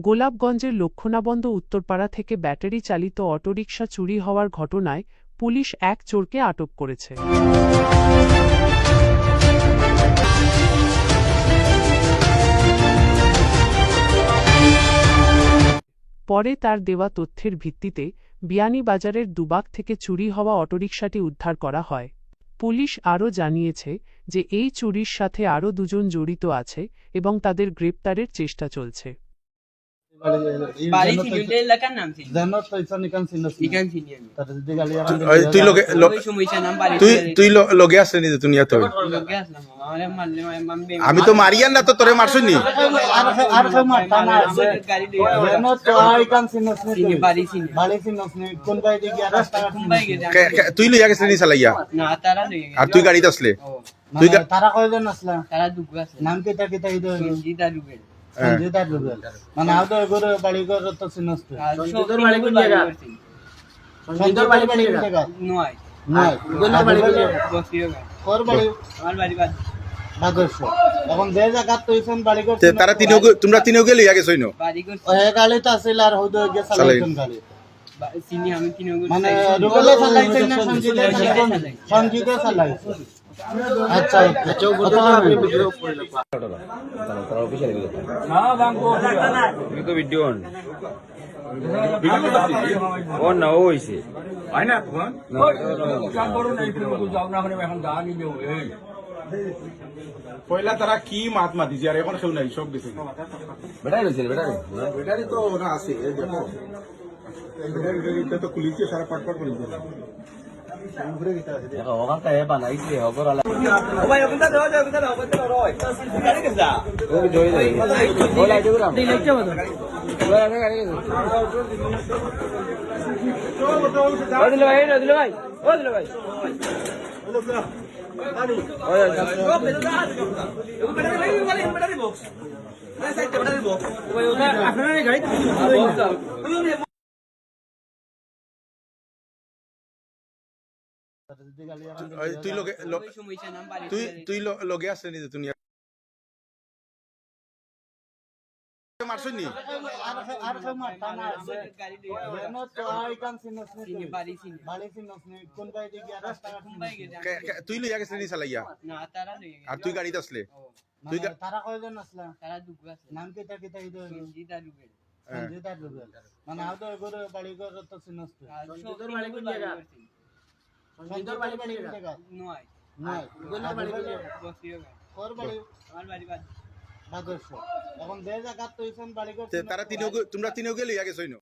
গোলাপগঞ্জের লক্ষণাবন্ধ উত্তরপাড়া থেকে ব্যাটারি চালিত অটোরিকশা চুরি হওয়ার ঘটনায় পুলিশ এক চোরকে আটক করেছে। পরে তার দেওয়া তথ্যের ভিত্তিতে বিয়ানীবাজারের দুবাক থেকে চুরি হওয়া অটোরিকশাটি উদ্ধার করা হয়। পুলিশ আরও জানিয়েছে যে এই চুরির সাথে আরও দুজন জড়িত আছে এবং তাদের গ্রেপ্তারের চেষ্টা চলছে। আমি আসলে তো লোকে আসলাম আমারে মারলে আমি আমি তো মারিয়ান না তো তোরে মারছই নি আর আর কেউ মারতা না আছে গাড়ি দিয়ে জানত তো ইকান চিনস নি চিনি বাড়ি চিনি বাড়ি চিনস নি কোন বাই দিকে আর রাস্তা মুম্বাই গেছে কে- কে- তুই লইয়া গেছিলি নি চালাইয়া আর তুই গাড়িতে আসলে তুই মানে তারা কয়জন আসলা তারা দুগু আছে নাম কিতা কিতা রুবেল মানে আও তো বাড়ি ঘর তো চিনস সঞ্জিতর বাড়ি কোন জায়গা? সঞ্জিত বাড়ি বাড়ি কোন জায়গা? নয়। নয় গোলা বাড়ি বসিও গা বাড়ি? আমার বাড়ি বাদ। বাদর্শ এখন যে জায়গা তৈছন বাড়ি ঘর তে তারা তিনিও তোমরা তিনিও গে লইয়া গেছই নো বাড়ি কর রুবেলে চালাইছে না সঞ্জিতে চালাইছে সঞ্জিতে চালাইছে আচ্ছা আচ্ছা কথা আপনি ভিডিও তুমি তো ভিডিও অন অন না ও হইছে পয়লা তারা কি মাত মাতিছে আর এখন কেউ নাই সব গেছে। বেটাই রইছে বেটাই ব্যাটারি তো না আছে দেখো। তো খুলিছে সারা পাট পাট খুলিছে। গাড়ি গাড়ি ভাই ও দিলে ভাই। ও দিলে তুই লগে তুই তুই লগে আসলে নি দুনিয়া মারছই নি আর আর কেউ মারতা না আছে গাড়ি দিয়ে জানত তো ইকান চিনস নি চিনি বাড়ি চিনি বাড়ি চিনস নি কোন বাই দিকে আর রাস্তা মুম্বাই গেছে কে- কে- তুই লইয়া গেছিলি নি চালাইয়া আর তুই গাড়িতে আসলে তুই তারা কয়জন আসলা তারা দুগু নাম ইদো সঞ্জিত সঞ্জিত আর রুবেল মানে তো বাড়ি ঘর তো চিনস তো বাড়ি কোন জায়গা সঞ্জিত বাড়ি বাড়ি নয়। নয়। বাড়ি বসিও গা বাড়ি? আমার বাড়ি বাদ বাদর্শ। এখন দেড় জায়গা তৈছন বাড়ি তারা তিনিও তোমরা তিনিও গেলি আগে নো